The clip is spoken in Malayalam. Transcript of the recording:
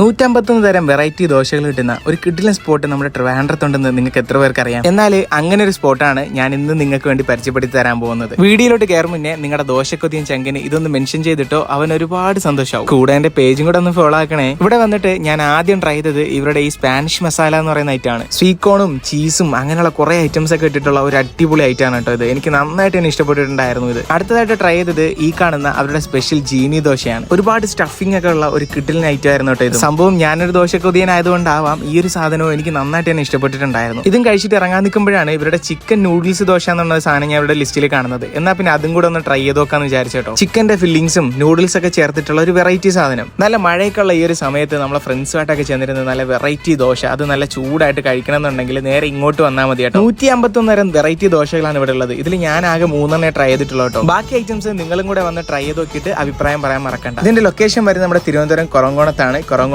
നൂറ്റമ്പത്തൊന്ന് തരം വെറൈറ്റി ദോശകൾ കിട്ടുന്ന ഒരു കിഡിലൻ സ്പോട്ട് നമ്മുടെ ട്രിവാൻഡ്രത്തുണ്ടെന്ന് നിങ്ങൾക്ക് എത്ര പേർക്ക് അറിയാം. എന്നാൽ അങ്ങനെ ഒരു സ്പോട്ടാണ് ഞാൻ ഇന്ന് നിങ്ങൾക്ക് വേണ്ടി പരിചയപ്പെടുത്തി തരാൻ പോകുന്നത്. വീഡിയോയിലോട്ട് കയറും മുന്നേ നിങ്ങളുടെ ദോശക്കൊതിയും ചങ്കിന് ഇതൊന്ന് മെൻഷൻ ചെയ്തിട്ടോ അവൻ ഒരുപാട് സന്തോഷമാവും കൂടെ എന്റെ പേജും കൂടെ ഒന്ന് ഫോളോ ആക്കണേ. ഇവിടെ വന്നിട്ട് ഞാൻ ആദ്യം ട്രൈ ചെയ്തത് ഇവരുടെ ഈ സ്പാനിഷ് മസാല എന്ന് പറയുന്ന ഐറ്റാണ് സ്വീകോണും ചീസും അങ്ങനെയുള്ള കുറെ ഐറ്റംസ് ഒക്കെ ഇട്ടിട്ടുള്ള ഒരു അടിപൊളി ഐറ്റാണ് കേട്ടോ ഇത്. എനിക്ക് നന്നായിട്ട് തന്നെ ഇഷ്ടപ്പെട്ടിട്ടുണ്ടായിരുന്നു ഇത്. അടുത്തതായിട്ട് ട്രൈ ചെയ്തത് ഈ കാണുന്ന അവരുടെ സ്പെഷ്യൽ ജീനി ദോശയാണ്. ഒരുപാട് സ്റ്റഫിംഗ് ഒക്കെ ഉള്ള ഒരു കിഡിലിന് ഐറ്റം ആയിരുന്നു കേട്ടോ ഇത്. സംഭവം ഞാനൊരു ദോശക്കൊതിയനായതുകൊണ്ടാവാം ഈ ഒരു സാധനവും എനിക്ക് നന്നായിട്ട് തന്നെ ഇഷ്ടപ്പെട്ടിട്ടുണ്ടായിരുന്നു. ഇതും കഴിച്ചിട്ട് ഇറങ്ങാൻ നിൽക്കുമ്പോഴാണ് ഇവരുടെ ചിക്കൻ നൂഡിൽസ് ദോശ എന്നുള്ള സാധനം ഞാൻ ഇവിടെ ലിസ്റ്റിൽ കാണുന്നത്. എന്നാൽ പിന്നെ അതും കൂടെ ഒന്ന് ട്രൈ ചെയ്ത് നോക്കാന്ന് വിചാരിച്ചോ ചിക്കന്റെ ഫില്ലിങ്സും നൂഡിൽസ് ഒക്കെ ചേർത്തിട്ടുള്ള ഒരു വെറൈറ്റി സാധനം. നല്ല മഴയൊക്കെയുള്ള ഈ ഒരു സമയത്ത് നമ്മളെ ഫ്രണ്ട്സുമായിട്ടൊക്കെ ചെന്നിരുന്ന നല്ല വെറൈറ്റി ദോശ അത് നല്ല ചൂടായിട്ട് കഴിക്കണം എന്നുണ്ടെങ്കിൽ നേരെ ഇങ്ങോട്ട് വന്നാൽ മതി കേട്ടോ. നൂറ്റി അമ്പത്തൊന്ന് തരം വെറൈറ്റി ദോശകളാണ് ഇവിടെ ഉള്ളത്. ഇതിൽ ഞാൻ ആകെ മൂന്നെണ്ണേ ട്രൈ ചെയ്തിട്ടുള്ളൂ കേട്ടോ. ബാക്കി ഐറ്റംസ് നിങ്ങളും കൂടെ വന്ന് ട്രൈ ചെയ്ത് നോക്കിയിട്ട് അഭിപ്രായം പറയാൻ മറക്കണ്ട. ഇതിന്റെ ലൊക്കേഷൻ വരെ നമ്മുടെ തിരുവനന്തപുരം കൊറങ്കോണത്താണ്. കൊറങ്കോണം